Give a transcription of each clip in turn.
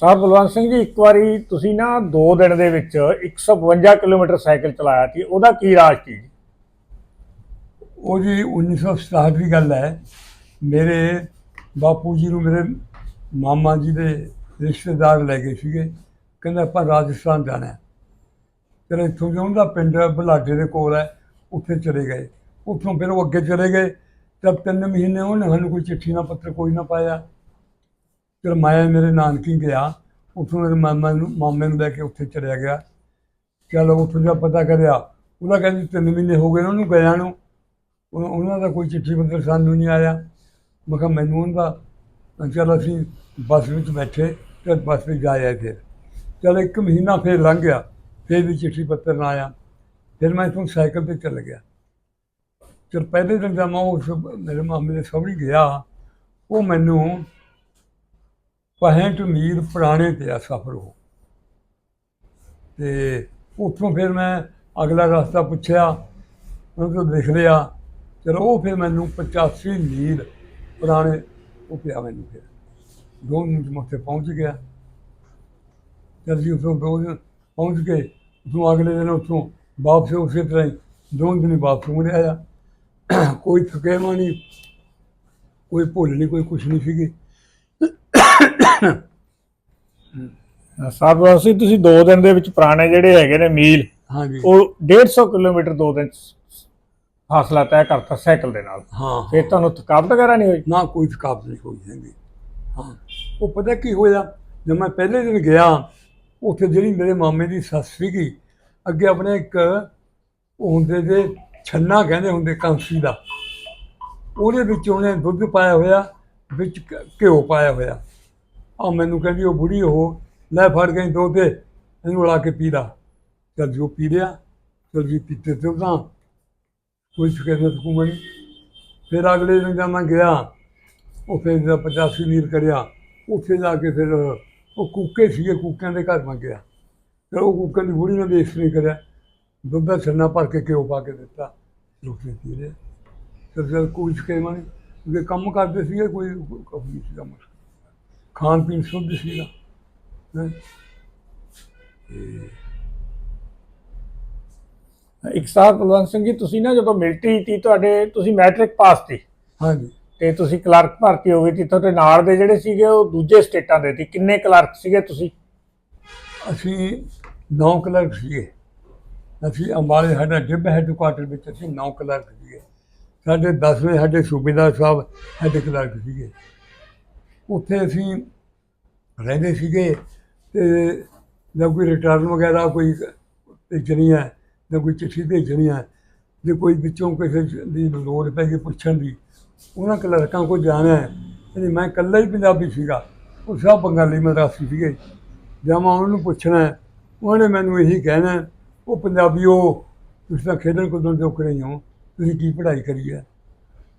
ਸਾਹਿਬ ਬਲਵੰਤ ਸਿੰਘ ਜੀ, ਇੱਕ ਵਾਰੀ ਤੁਸੀਂ ਨਾ 2 ਦਿਨ ਦੇ ਵਿੱਚ 152 ਕਿਲੋਮੀਟਰ ਸਾਈਕਲ ਚਲਾਇਆ ਸੀ, ਉਹਦਾ ਕੀ ਰਾਜ ਸੀ ਜੀ? ਉਹ ਜੀ 1967 ਦੀ ਗੱਲ ਹੈ। ਮੇਰੇ ਬਾਪੂ ਜੀ ਨੂੰ ਮੇਰੇ ਮਾਮਾ ਜੀ ਦੇ ਰਿਸ਼ਤੇਦਾਰ ਲੈ ਗਏ ਸੀਗੇ। ਕਹਿੰਦੇ ਆਪਾਂ ਰਾਜਸਥਾਨ ਜਾਣਾ ਹੈ। ਫਿਰ ਇੱਥੋਂ ਜੋ ਉਹਦਾ ਪਿੰਡ ਬਲਾਡੇ ਦੇ ਕੋਲ ਹੈ, ਉੱਥੇ ਚਲੇ ਗਏ। ਉੱਥੋਂ ਫਿਰ ਉਹ ਅੱਗੇ ਚਲੇ ਗਏ। ਤਬ ਤਿੰਨ ਮਹੀਨੇ ਉਹਨੇ ਸਾਨੂੰ ਕੋਈ ਚਿੱਠੀ ਨਾ ਪੱਤਰ ਕੋਈ ਨਾ ਪਾਇਆ। ਫਿਰ ਮੈਂ ਮੇਰੇ ਨਾਨਕੀ ਗਿਆ, ਉੱਥੋਂ ਮੇਰੇ ਮਾਮਾ ਨੂੰ, ਮਾਮੇ ਨੂੰ ਲੈ ਕੇ ਉੱਥੇ ਚਲਿਆ ਗਿਆ। ਚਲੋ ਉੱਥੋਂ ਦਾ ਪਤਾ ਕਰਿਆ, ਉਹਦਾ ਕਹਿੰਦੇ ਤਿੰਨ ਮਹੀਨੇ ਹੋ ਗਏ ਨੇ ਉਹਨੂੰ ਗਿਆ ਨੂੰ। ਉਹ- ਉਹਨਾਂ ਦਾ ਕੋਈ ਚਿੱਠੀ ਪੱਤਰ ਸਾਨੂੰ ਨਹੀਂ ਆਇਆ। ਮੈਂ ਕਿਹਾ ਮੈਨੂੰ ਉਹਦਾ ਚਲ ਅਸੀਂ ਬੱਸ ਵਿੱਚ ਬੈਠੇ, ਤੇ ਬੱਸ ਵਿੱਚ ਜਾ ਫਿਰ। ਚਲ ਇੱਕ ਮਹੀਨਾ ਫਿਰ ਲੰਘ ਗਿਆ, ਫਿਰ ਵੀ ਚਿੱਠੀ ਪੱਤਰ ਨਾ ਆਇਆ। ਫਿਰ ਮੈਂ ਇੱਥੋਂ ਸਾਈਕਲ ਤੇ ਚੱਲ ਗਿਆ। ਚਲ ਪਹਿਲੇ ਦਿਨ ਜਦ ਮੈਂ ਉਸ ਮੇਰੇ ਮਾਮੇ ਦੇ ਸਹੁਰੀ ਗਿਆ। ਉਹ ਮੈਨੂੰ 65 ਮੀਰ ਪੁਰਾਣੇ ਪਿਆ ਸਫ਼ਰ ਉਹ। ਤੇ ਉੱਥੋਂ ਫਿਰ ਮੈਂ ਅਗਲਾ ਰਸਤਾ ਪੁੱਛਿਆ, ਉਹਨਾਂ ਤੋਂ ਦੇਖ ਲਿਆ, ਚਲੋ ਉਹ ਫਿਰ ਮੈਨੂੰ 85 ਮੀਲ ਪੁਰਾਣੇ ਉਹ ਪਿਆ ਮੈਨੂੰ ਫਿਰ। ਦੋ ਮਿੰਟ ਮੈਂ ਉੱਥੇ ਪਹੁੰਚ ਗਿਆ। ਜਦ ਜੀ ਉੱਥੋਂ ਦੋ ਦਿਨ ਪਹੁੰਚ ਕੇ ਉੱਥੋਂ ਅਗਲੇ ਦਿਨ ਉੱਥੋਂ ਵਾਪਸ ਉਸੇ ਤਰ੍ਹਾਂ ਹੀ ਦੋ ਦਿਨ ਵਾਪਸ ਮੁੜ ਆਇਆ। ਕੋਈ ਥਕੇਵਾ ਨਹੀਂ, ਕੋਈ ਭੁੱਲ ਨਹੀਂ, ਕੋਈ ਕੁਛ ਨਹੀਂ ਸੀਗੀ। ਸਾਹਿਬ ਬਲਵੰਤ ਸਿੰਘ ਤੁਸੀਂ 2 ਦਿਨ ਦੇ ਵਿੱਚ ਪੁਰਾਣੇ ਜਿਹੜੇ ਹੈਗੇ ਨੇ ਮੀਲ ਹਾਂਜੀ। ਉਹ 150 ਕਿਲੋਮੀਟਰ 2 ਦਿਨ ਫਾਸਲਾ ਤੈਅ ਕਰਤਾ ਸਾਈਕਲ ਦੇ ਨਾਲ। ਹਾਂ ਫਿਰ ਤੁਹਾਨੂੰ ਥਕਾਵਟ ਵਗੈਰਾ ਨਹੀਂ ਹੋਈ? ਨਾ ਕੋਈ ਥਕਾਵਟ ਨਹੀਂ ਹੋਈ ਹੈਗੀ। ਹਾਂ। ਉਹ ਪਤਾ ਕੀ ਹੋਇਆ ਜਦ ਮੈਂ ਪਹਿਲੇ ਦਿਨ ਗਿਆ ਉੱਥੇ ਜਿਹੜੀ ਮੇਰੇ ਮਾਮੇ ਦੀ ਸੱਸ ਸੀਗੀ ਅੱਗੇ ਆਪਣੇ ਇੱਕ ਉਹ ਹੁੰਦੇ ਜੇ ਛੰਨਾ ਕਹਿੰਦੇ ਹੁੰਦੇ ਕਾਂਸੀ ਦਾ। ਉਹਦੇ ਵਿੱਚ ਉਹਨੇ ਦੁੱਧ ਪਾਇਆ ਹੋਇਆ ਵਿੱਚ ਘਿਓ ਪਾਇਆ ਹੋਇਆ। ਆ ਮੈਨੂੰ ਕਹਿੰਦੀ, ਉਹ ਬੁੜੀ ਉਹ, ਲੈ ਫੜ ਗਈ ਦੋ ਤੇ ਇਹਨੂੰ ਉਲਾ ਕੇ ਪੀ ਲਾ। ਚਲ ਜੋ ਪੀ ਲਿਆ। ਚਲ ਜੀ, ਪੀਤੇ ਤੇ ਤਾਂ ਕੋਈ ਸ਼ਿਕਾਇਤ ਕੁਮਣੀ ਫਿਰ ਅਗਲੇ ਦਿਨ ਜਾਂ ਮੈਂ ਗਿਆ ਉਹ ਫਿਰ ਜਿਹੜਾ 85 ਮੀਲ ਕਰਿਆ, ਉੱਥੇ ਜਾ ਕੇ ਫਿਰ ਉਹ ਕੂਕੇ ਸੀਗੇ, ਕੂਕਿਆਂ ਦੇ ਘਰ ਮੈਂ ਗਿਆ। ਫਿਰ ਉਹ ਕੁੱਕਾਂ ਦੀ ਬੁੜੀ ਨੇ ਵੀ ਨਹੀਂ ਕਰਿਆ। ਦੁੱਧ ਦਾ ਛੰਨਾ ਭਰ ਕੇ ਘਿਓ ਪਾ ਕੇ ਦਿੱਤਾ। ਲੋਕ ਨੇ ਪੀ ਲਿਆ। ਫਿਰ ਜਦ ਕੋਈ ਸਕੇਮਾ ਨਹੀਂ ਕਿਉਂਕਿ ਕੰਮ ਕਰਦੇ ਸੀਗੇ, ਕੋਈ ਕੰਮ ਨਹੀਂ ਸੀਗਾ ਮੁਸ਼ਕਲ। ਖਾਣ ਪੀਣ ਸ਼ੁੱਧ ਸੀਗਾ ਹੈਂ। ਇੱਕ ਸਾਹਿਬ ਬਲਵੰਤ ਸਿੰਘ ਜੀ ਤੁਸੀਂ ਨਾ ਜਦੋਂ ਮਿਲਟਰੀ ਸੀ ਤੁਹਾਡੇ ਤੁਸੀਂ ਮੈਟ੍ਰਿਕ ਪਾਸ ਸੀ। ਹਾਂਜੀ। ਤੇ ਤੁਸੀਂ ਕਲਰਕ ਭਰਤੀ ਹੋ ਗਈ ਸੀ ਤੁਹਾਡੇ ਨਾਲ ਦੇ ਜਿਹੜੇ ਸੀਗੇ ਉਹ ਦੂਜੇ ਸਟੇਟਾਂ ਦੇ ਸੀ। ਕਿੰਨੇ ਕਲਰਕ ਸੀਗੇ ਤੁਸੀਂ? ਅਸੀਂ ਨੌ ਕਲਰਕ ਸੀਗੇ। ਅਸੀਂ ਅੰਬਾਲੇ ਸਾਡਾ ਡਿੱਬ ਹੈੱਡਕੁਆਟਰ ਵਿੱਚ ਅਸੀਂ ਨੌ ਕਲਰਕ ਸੀਗੇ। ਸਾਡੇ 10ਵੇਂ ਸਾਡੇ ਸੂਬੇਦਾਰ ਸਾਹਿਬ ਹੈੱਡ ਕਲਰਕ ਸੀਗੇ। ਉੱਥੇ ਅਸੀਂ ਰਹਿੰਦੇ ਸੀਗੇ ਤੇ ਜਦ ਕੋਈ ਰਿਟਰਨ ਵਗੈਰਾ ਕੋਈ ਭੇਜਣੀ ਹੈ ਜਾਂ ਕੋਈ ਚਿੱਠੀ ਭੇਜਣੀ ਹੈ ਜੇ ਕੋਈ ਵਿੱਚੋਂ ਕਿਸੇ ਦੀ ਲੋੜ ਪੈ ਗਈ ਪੁੱਛਣ ਦੀ ਉਹਨਾਂ ਕਲਰਕਾਂ ਕੋਲ ਜਾਣਾ ਹੈ। ਤੇ ਮੈਂ ਇਕੱਲਾ ਹੀ ਪੰਜਾਬੀ ਸੀਗਾ। ਉਹ ਸਭ ਬੰਗਾਲੀ ਮਦਰਾਸੀ ਸੀਗੇ। ਜਾਂ ਮੈਂ ਉਹਨਾਂ ਨੂੰ ਪੁੱਛਣਾ ਹੈ, ਉਹਨੇ ਮੈਨੂੰ ਇਹੀ ਕਹਿਣਾ ਹੈ, ਉਹ ਪੰਜਾਬੀਓ ਤੁਸੀਂ ਤਾਂ ਖੇਡਣ ਕੁੱਦਣ ਜੋਗ ਨਹੀਂ ਹੋ। ਤੁਸੀਂ ਕੀ ਪੜ੍ਹਾਈ ਕਰੀ ਹੈ?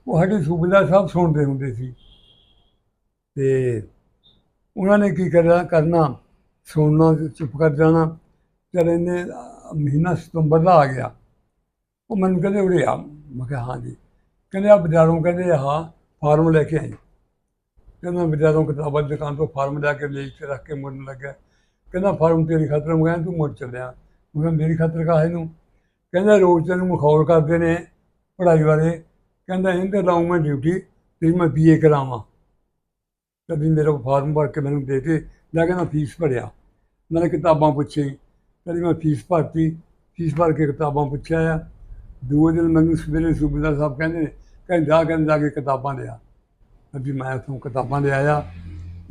ਉਹ ਸਾਡੇ ਸੂਬੇਦਾਰ ਸਾਹਿਬ ਸੁਣਦੇ ਹੁੰਦੇ ਸੀ। ਤੇ ਉਹਨਾਂ ਨੇ ਕੀ ਕਰਿਆ, ਕਰਨਾ ਸੁਣਨਾ ਚੁੱਪ ਕਰ ਜਾਣਾ। ਚਲ ਇਹਨੇ ਮਹੀਨਾ ਸਤੰਬਰ ਦਾ ਆ ਗਿਆ, ਉਹ ਮੈਨੂੰ ਕਹਿੰਦੇ ਉਰੇ ਆ ਮੈਂ ਕਿਹਾ, ਹਾਂਜੀ। ਕਹਿੰਦੇ ਆ ਬਾਜ਼ਾਰੋਂ ਕਹਿੰਦੇ ਹਾਂ ਫਾਰਮ ਲੈ ਕੇ ਆਈ। ਕਹਿੰਦਾ ਮੈਂ ਬਾਜ਼ਾਰੋਂ ਕਿਤਾਬਾਂ ਦੀ ਦੁਕਾਨ ਤੋਂ ਫਾਰਮ ਲੈ ਕੇ ਲੈ ਕੇ ਰੱਖ ਕੇ ਮੁੜਨ ਲੱਗਾ ਕਹਿੰਦਾ, ਫਾਰਮ ਤੇਰੀ ਖਾਤਰ ਮੰਗਾਇਆ ਤੂੰ ਮੁੜ ਚੱਲਿਆ। ਮੈਂ ਕਿਹਾ, ਮੇਰੀ ਖਾਤਰ ਕਾ ਹੈ ਨੂੰ ਕਹਿੰਦਾ, ਰੋਜ਼ ਤੈਨੂੰ ਮਖੌਲ ਕਰਦੇ ਨੇ ਪੜ੍ਹਾਈ ਬਾਰੇ। ਕਹਿੰਦਾ ਇਹਨਾਂ ਤੇ ਲਾਉਂ ਮੈਂ ਡਿਊਟੀ ਤੇ ਮੈਂ ਬੀਏ ਕਰਾਵਾਂ। ਤਾਂ ਕਦੀ ਮੇਰਾ ਫਾਰਮ ਭਰ ਕੇ ਮੈਨੂੰ ਦੇ ਦੇ ਲੈ ਕੇ ਮੈਂ ਫੀਸ ਭਰਿਆ। ਮੈਂ ਕਿਤਾਬਾਂ ਪੁੱਛੀ ਕਦੀ ਮੈਂ ਫੀਸ ਭਰਤੀ। ਫੀਸ ਭਰ ਕੇ ਕਿਤਾਬਾਂ ਪੁੱਛਿਆ ਆ। ਦੂਏ ਦਿਨ ਮੈਨੂੰ ਸਵੇਰੇ ਸੂਬੇਦਾਰ ਸਾਹਿਬ ਕਹਿੰਦੇ ਨੇ, ਕਹਿੰਦੇ ਜਾ ਕੇ ਜਾ ਕੇ ਕਿਤਾਬਾਂ ਲਿਆ। ਅਭੀ ਮੈਂ ਉੱਥੋਂ ਕਿਤਾਬਾਂ ਲੈ ਆਇਆ।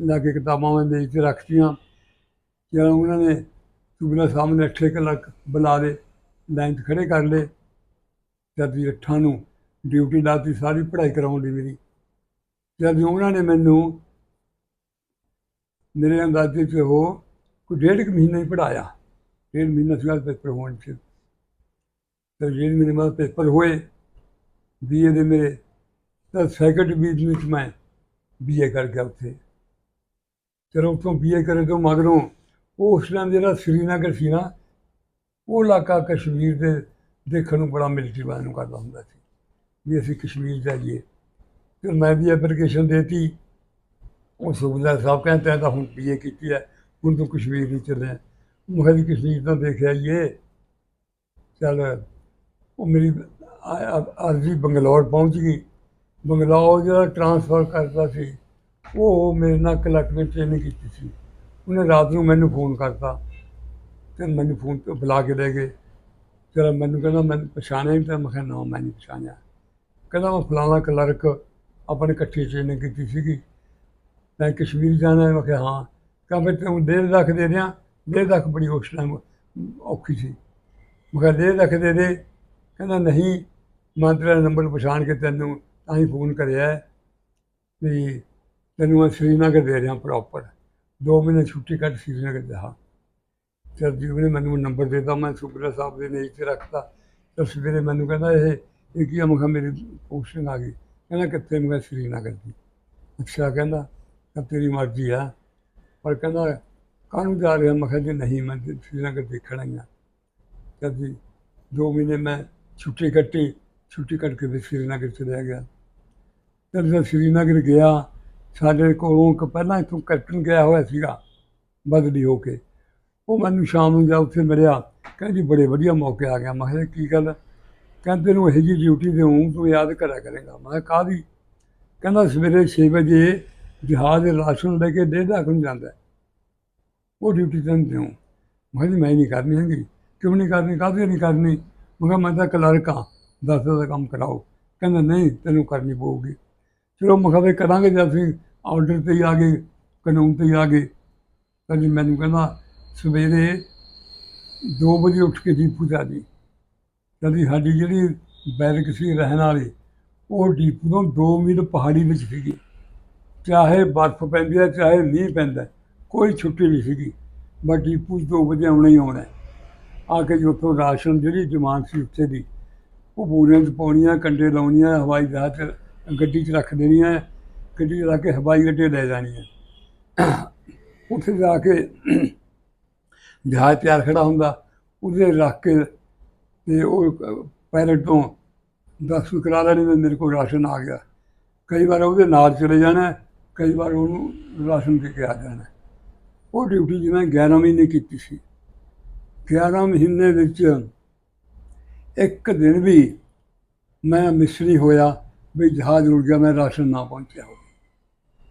ਜਾ ਕੇ ਕਿਤਾਬਾਂ ਮੈਂ ਮੇਜ਼ ਤੇ ਰੱਖਤੀਆਂ। ਜਦੋਂ ਉਹਨਾਂ ਨੇ ਸੂਬੇਦਾਰ ਸਾਹਿਬ ਨੇ ਅੱਠੇ ਕਲਕ ਬੁਲਾ ਲਏ ਲਾਈਨ 'ਚ ਖੜੇ ਕਰ ਲਏ। ਜਦ ਵੀ ਅੱਠਾਂ ਨੂੰ ਡਿਊਟੀ ਲਾਤੀ ਸਾਰੀ ਪੜ੍ਹਾਈ ਕਰਾਉਣ ਦੀ ਮੇਰੀ। ਜਦ ਉਹਨਾਂ ਨੇ ਮੈਨੂੰ ਮੇਰੇ ਅੰਦਾਜ਼ੇ 'ਚ ਉਹ ਕੋਈ ਡੇਢ ਕੁ ਮਹੀਨਾ ਹੀ ਪੜਾਇਆ ਡੇਢ ਮਹੀਨਾ ਸੀਗਾ ਪੇਪਰ ਹੋਣ 'ਚ। ਤੇ ਡੇਢ ਮਹੀਨੇ ਬਾਅਦ ਪੇਪਰ ਹੋਏ ਬੀਏ ਦੇ ਮੇਰੇ, ਤਾਂ ਸੈਕੰਡ ਡਿਵੀਜ਼ਨ ਵਿੱਚ ਮੈਂ ਬੀਏ ਕਰ ਗਿਆ ਉੱਥੇ। ਚਲੋ ਉੱਥੋਂ ਬੀਏ ਕਰੇ ਤੋਂ ਮਗਰੋਂ ਉਹ ਉਸ ਟਾਈਮ ਜਿਹੜਾ ਸ੍ਰੀਨਗਰ ਸੀ ਨਾ, ਉਹ ਇਲਾਕਾ ਕਸ਼ਮੀਰ ਦੇ ਦੇਖਣ ਨੂੰ ਬੜਾ ਮਿਲਟਰੀ ਵਾਲਿਆਂ ਨੂੰ ਕਰਦਾ ਹੁੰਦਾ ਸੀ ਵੀ ਅਸੀਂ ਕਸ਼ਮੀਰ ਜਾਈਏ। ਫਿਰ ਮੈਂ ਵੀ ਐਪਲੀਕੇਸ਼ਨ ਦੇਤੀ। ਉਹ ਸੁਬੇਦਾਰ ਸਾਹਿਬ ਕਹਿੰਦੇ ਤਾਂ ਹੁਣ ਬੀਏ ਕੀਤੀ ਹੈ? ਹੁਣ ਤੂੰ ਕਸ਼ਮੀਰ ਨੂੰ ਚੱਲਿਆ ਮੈਂ ਕਿਹਾ ਜੀ ਕਸ਼ਮੀਰ ਤਾਂ ਦੇਖਿਆ ਹੀ ਏ। ਚੱਲ, ਉਹ ਮੇਰੀ ਆ- ਅਰਜ਼ੀ ਬੰਗਲੌਰ ਪਹੁੰਚ ਗਈ। ਬੰਗਲੌਰ ਜਿਹੜਾ ਟਰਾਂਸਫਰ ਕਰਦਾ ਸੀ, ਉਹ ਮੇਰੇ ਨਾਲ ਕਲੈਕਟਰ ਨੇ ਟ੍ਰੇਨਿੰਗ ਕੀਤੀ ਸੀ। ਉਹਨੇ ਰਾਤ ਨੂੰ ਮੈਨੂੰ ਫੋਨ ਕਰਤਾ ਤੇ ਮੈਨੂੰ ਫੋਨ ਤੇ ਬੁਲਾ ਕੇ ਲੈ ਗਏ। ਚਲੋ ਮੈਨੂੰ ਕਹਿੰਦਾ, ਮੈਨੂੰ ਪਛਾਣਿਆ ਨਹੀਂ ਤਾਂ? ਮੈਂ ਕਿਹਾ, ਨਾ, ਮੈਂ ਨਹੀਂ ਪਛਾਣਿਆ। ਕਹਿੰਦਾ, ਮੈਂ ਫਲਾਣਾ ਕਲਰਕ ਆਪਣੇ ਇਕੱਠੀ ਟ੍ਰੇਨਿੰਗ ਕੀਤੀ ਸੀਗੀ। ਮੈਂ ਕਸ਼ਮੀਰ ਜਾਣਾ ਹੈ, ਮੈਂ ਕਿਹਾ ਹਾਂ। ਕਹਿੰਦਾ ਫਿਰ ਤੈਨੂੰ ਡੇਢ ਲੱਖ ਦੇ ਦਿਆਂ। ਡੇਢ ਲੱਖ ਬੜੀ ਉਸ ਟਾਈਮ ਔਖੀ ਸੀ। ਮੈਂ ਕਿਹਾ ਡੇਢ ਲੱਖ ਦੇ ਦੇ। ਕਹਿੰਦਾ ਨਹੀਂ ਮੈਂ ਤੇਰਾ ਨੰਬਰ ਪਛਾਣ ਕੇ ਤੈਨੂੰ ਤਾਂ ਹੀ ਫੋਨ ਕਰਿਆ। ਵੀ ਤੈਨੂੰ ਮੈਂ ਸ਼੍ਰੀਨਗਰ ਦੇ ਰਿਹਾ ਪ੍ਰੋਪਰ ਦੋ ਮਹੀਨੇ ਛੁੱਟੀ ਕੱਟ ਸ਼੍ਰੀਨਗਰ ਜਾ ਚਲ ਜੀ, ਉਹਨੇ ਮੈਨੂੰ ਨੰਬਰ ਦਿੱਤਾ। ਮੈਂ ਸੁਪਰ ਸਾਹਿਬ ਦੇ ਨੀਚੇ ਰੱਖਤਾ। ਤੇ ਸਵੇਰੇ ਮੈਨੂੰ ਕਹਿੰਦਾ, ਇਹ ਇਹ ਕੀ ਆ? ਮੈਂ ਕਿਹਾ ਮੇਰੀ ਪੋਸਟਿੰਗ ਆ ਗਈ। ਕਹਿੰਦਾ ਕਿੱਥੇ? ਮੈਂ ਸ਼੍ਰੀਨਗਰ ਦੀ। ਅੱਛਾ, ਕਹਿੰਦਾ ਤੇਰੀ ਮਰਜ਼ੀ ਆ। ਪਰ ਕਹਿੰਦਾ ਕਾਹਨੂੰ ਜਾ ਰਿਹਾ। ਮੈਂ ਕਿਹਾ, ਜੀ ਨਹੀਂ, ਮੈਂ ਸ਼੍ਰੀਨਗਰ ਦੇਖਣਾ ਹੀ ਆ। ਚੱਲ ਜੀ ਦੋ ਮਹੀਨੇ ਮੈਂ ਛੁੱਟੀ ਕੱਟੀ। ਛੁੱਟੀ ਕੱਟ ਕੇ ਫਿਰ ਸ਼੍ਰੀਨਗਰ ਚਲਿਆ ਗਿਆ। ਜਦ ਮੈਂ ਸ਼੍ਰੀਨਗਰ ਗਿਆ, ਸਾਡੇ ਕੋਲੋਂ ਇੱਕ ਪਹਿਲਾਂ ਇੱਥੋਂ ਕੈਪਟਨ ਗਿਆ ਹੋਇਆ ਸੀਗਾ, ਬਦਲੀ ਹੋ ਕੇ। ਉਹ ਮੈਨੂੰ ਸ਼ਾਮ ਨੂੰ ਜਾ ਉੱਥੇ ਮਿਲਿਆ। ਕਹਿੰਦੀ, ਬੜੇ ਵਧੀਆ ਮੌਕੇ ਆ ਗਿਆ। ਮੈਂ ਕਿਹਾ ਕੀ ਗੱਲ? ਕਹਿੰਦੇ, ਤੈਨੂੰ ਇਹੋ ਜਿਹੀ ਡਿਊਟੀ ਦੇਉਂ ਤੂੰ ਯਾਦ ਕਰਿਆ ਕਰੇਗਾ। ਮੈਂ ਕਿਹਾ, ਕਾਹਦੀ? ਕਹਿੰਦਾ, ਸਵੇਰੇ 6 ਵਜੇ ਜਹਾਜ਼ ਦੇ ਰਾਸ਼ਨ ਲੈ ਕੇ ਡੇਢ ਲੱਖ ਨੂੰ ਜਾਂਦਾ ਉਹ ਡਿਊਟੀ ਤੈਨੂੰ ਦਿਓ ਮੈਂ ਕਿਹਾ ਜੀ, ਮੈਂ ਨਹੀਂ ਕਰਨੀ ਹੈਗੀ। ਕਿਉਂ ਨਹੀਂ ਕਰਨੀ? ਕਾਹਦੇ ਨਹੀਂ ਕਰਨੀ? ਮੈਂ ਕਿਹਾ, ਮੈਂ ਤਾਂ ਕਲਰਕ ਹਾਂ। ਦਸ ਦਾ ਕੰਮ ਕਰਾਓ। ਕਹਿੰਦਾ, ਨਹੀਂ, ਤੈਨੂੰ ਕਰਨੀ ਪਊਗੀ। ਚਲੋ, ਮੈਂ ਕਿਹਾ, ਵੀ ਕਰਾਂਗੇ ਜਦ ਅਸੀਂ ਆਰਡਰ ਤੇ ਹੀ ਆ ਗਏ, ਕਾਨੂੰਨ ਤੇ ਹੀ ਆ ਗਏ। ਤਾਂ ਜੀ ਮੈਨੂੰ ਕਹਿੰਦਾ, ਸਵੇਰੇ 2 ਵਜੇ ਉੱਠ ਕੇ ਡੀਪੂ ਜਾ। ਜੀ ਜਦ ਸਾਡੀ ਜਿਹੜੀ ਬੈਰਕ ਸੀ, ਰਹਿਣ ਵਾਲੀ, ਉਹ ਡੀਪੂ ਤੋਂ 2 ਮੀਲ ਪਹਾੜੀ ਵਿੱਚ ਸੀਗੀ। ਚਾਹੇ ਬਰਫ਼ ਪੈਂਦੀ ਹੈ, ਚਾਹੇ ਮੀਂਹ ਪੈਂਦਾ ਕੋਈ ਛੁੱਟੀ ਨਹੀਂ ਸੀਗੀ। ਬਸ ਡੀਪੂ 'ਚ 2 ਵਜੇ ਆਉਣਾ ਹੀ। ਆਉਣਾ ਆ ਕੇ ਜੀ ਉੱਥੋਂ ਰਾਸ਼ਨ ਜਿਹੜੀ ਡਿਮਾਂਡ ਸੀ ਉੱਥੇ ਦੀ, ਉਹ ਬੋਰੀਆਂ 'ਚ ਪਾਉਣੀਆਂ, ਕੰਡੇ ਲਾਉਣੀਆਂ, ਹਵਾਈ ਜਹਾਜ਼ 'ਚ ਗੱਡੀ 'ਚ ਰੱਖ ਦੇਣੀਆਂ, ਗੱਡੀ 'ਚ ਰੱਖ ਕੇ ਹਵਾਈ ਅੱਡੇ ਲੈ ਜਾਣੀਆਂ। ਉੱਥੇ ਜਾ ਕੇ ਜਹਾਜ਼ ਤਿਆਰ ਖੜਾ ਹੁੰਦਾ, ਉਹਦੇ ਰੱਖ ਕੇ ਤੇ ਉਹ ਪਾਇਲਟ ਤੋਂ ਦੱਸ ਕਰਾ ਲੈਣੇ ਵੀ ਮੇਰੇ ਕੋਲ ਰਾਸ਼ਨ ਆ ਗਿਆ। ਕਈ ਵਾਰ ਉਹਦੇ ਨਾਲ ਚਲੇ ਜਾਣਾ ਕਈ ਵਾਰ ਉਹਨੂੰ ਰਾਸ਼ਨ ਦੇ ਕੇ ਆ ਜਾਣਾ ਉਹ ਡਿਊਟੀ ਜਿਵੇਂ 11 ਮਹੀਨੇ ਕੀਤੀ ਸੀ। 11 ਮਹੀਨੇ ਵਿੱਚ ਇੱਕ ਦਿਨ ਵੀ ਮੈਂ ਮਿਸ ਨਹੀਂ ਹੋਇਆ ਵੀ ਜਹਾਜ਼ ਰੁੜ ਗਿਆ, ਮੈਂ ਰਾਸ਼ਨ ਨਾ ਪਹੁੰਚਿਆ ਹੋਵੇ।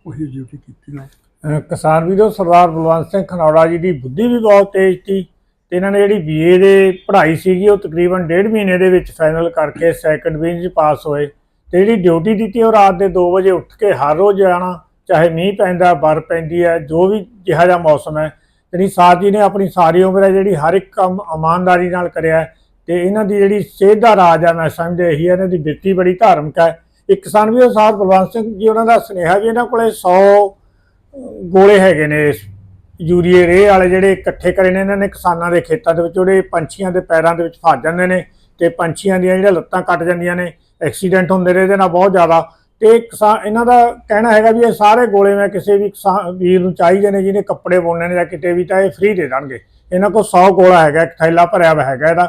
ਉਹੀ ਡਿਊਟੀ ਕੀਤੀ ਮੈਂ। ਅਹ ਕਿਸਾਨ ਵੀਰੋ, ਸਰਦਾਰ ਬਲਵੰਤ ਸਿੰਘ ਖਨੌੜਾ ਜੀ ਦੀ ਬੁੱਧੀ ਵੀ ਬਹੁਤ ਤੇਜ਼ ਸੀ ਤੇ ਇਹਨਾਂ ਨੇ ਜਿਹੜੀ ਬੀਏ ਦੇ ਪੜ੍ਹਾਈ ਸੀਗੀ, ਉਹ ਤਕਰੀਬਨ ਡੇਢ ਮਹੀਨੇ ਦੇ ਵਿੱਚ ਫਾਈਨਲ ਕਰਕੇ ਸੈਕੰਡ ਡਿਵੀਜ਼ਨ 'ਚ ਪਾਸ ਹੋਏ ਤੇ ਜਿਹੜੀ ਡਿਊਟੀ ਦਿੱਤੀ ਉਹ ਰਾਤ ਦੇ 2 ਵਜੇ ਉੱਠ ਕੇ ਹਰ ਰੋਜ਼ ਜਾਣਾ ਚਾਹੇ ਮੀਂਹ ਪੈਂਦਾ, ਬਰਫ਼ ਪੈਂਦੀ ਹੈ, ਜੋ ਵੀ ਜਿਹਾ ਜਿਹਾ ਮੌਸਮ ਹੈ ਜਿਹੜੀ ਸਾਥ ਜੀ ਨੇ ਆਪਣੀ ਸਾਰੀ ਉਮਰ ਹੈ ਜਿਹੜੀ ਹਰ ਇੱਕ ਕੰਮ ਇਮਾਨਦਾਰੀ ਨਾਲ ਕਰਿਆ ਹੈ ਤੇ ਇਹਨਾਂ ਦੀ ਜਿਹੜੀ ਸਿਹਤ ਦਾ ਰਾਜ ਹੈ, ਮੈਂ ਸਮਝਦਾ ਇਹੀ ਹੈ, ਇਹਨਾਂ ਦੀ ਬਿਰਤੀ ਬੜੀ ਧਾਰਮਿਕ ਹੈ। ਇੱਕ ਕਿਸਾਨ ਵੀ ਸਰਦਾਰ ਬਲਵੰਤ ਸਿੰਘ ਜੀ, ਉਹਨਾਂ ਦਾ ਸੁਨੇਹਾ ਵੀ ਇਹਨਾਂ ਕੋਲੇ 100 ਗੋਲੇ ਹੈਗੇ ਨੇ ਯੂਰੀਏ ਰੇ ਵਾਲੇ ਜਿਹੜੇ ਇਕੱਠੇ ਕਰੇ ਨੇ, ਇਹਨਾਂ ਨੇ ਕਿਸਾਨਾਂ ਦੇ ਖੇਤਾਂ ਦੇ ਵਿੱਚ ਜਿਹੜੇ ਪੰਛੀਆਂ ਦੇ ਪੈਰਾਂ ਦੇ ਵਿੱਚ ਫਸ ਜਾਂਦੇ ਨੇ ਤੇ ਪੰਛੀਆਂ ਦੀਆਂ ਜਿਹੜੀਆਂ ਲੱਤਾਂ ਕੱਟ ਜਾਂਦੀਆਂ ਨੇ, ਐਕਸੀਡੈਂਟ ਹੁੰਦੇ ਨੇ, ਇਹਦੇ ਨਾਲ ਬਹੁਤ ਜ਼ਿਆਦਾ ਤੇ ਕਿਸਾਨ ਇਹਨਾਂ ਦਾ ਕਹਿਣਾ ਹੈਗਾ ਵੀ ਇਹ ਸਾਰੇ ਗੋਲੇ ਮੈਂ ਕਿਸੇ ਵੀ ਕਿਸਾਨ ਵੀਰ ਨੂੰ ਚਾਹੀਦੇ ਨੇ ਜਿਹਨੇ ਕੱਪੜੇ ਬੁਣਨੇ ਨੇ ਜਾਂ ਕਿਤੇ ਵੀ ਤਾਂ ਇਹ ਫ੍ਰੀ ਦੇ ਦੇਣਗੇ। ਇਹਨਾਂ ਕੋਲ 100 ਗੋਲਾ ਹੈਗਾ, ਇੱਕ ਥੈਲਾ ਭਰਿਆ ਹੋਇਆ ਹੈਗਾ ਇਹਦਾ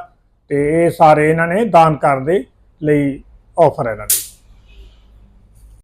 ਤੇ ਇਹ ਸਾਰੇ ਇਹਨਾਂ ਨੇ ਦਾਨ ਕਰਨ ਦੇ ਲਈ ਆਫਰ ਹੈ ਇਹਨਾਂ ਦੀ।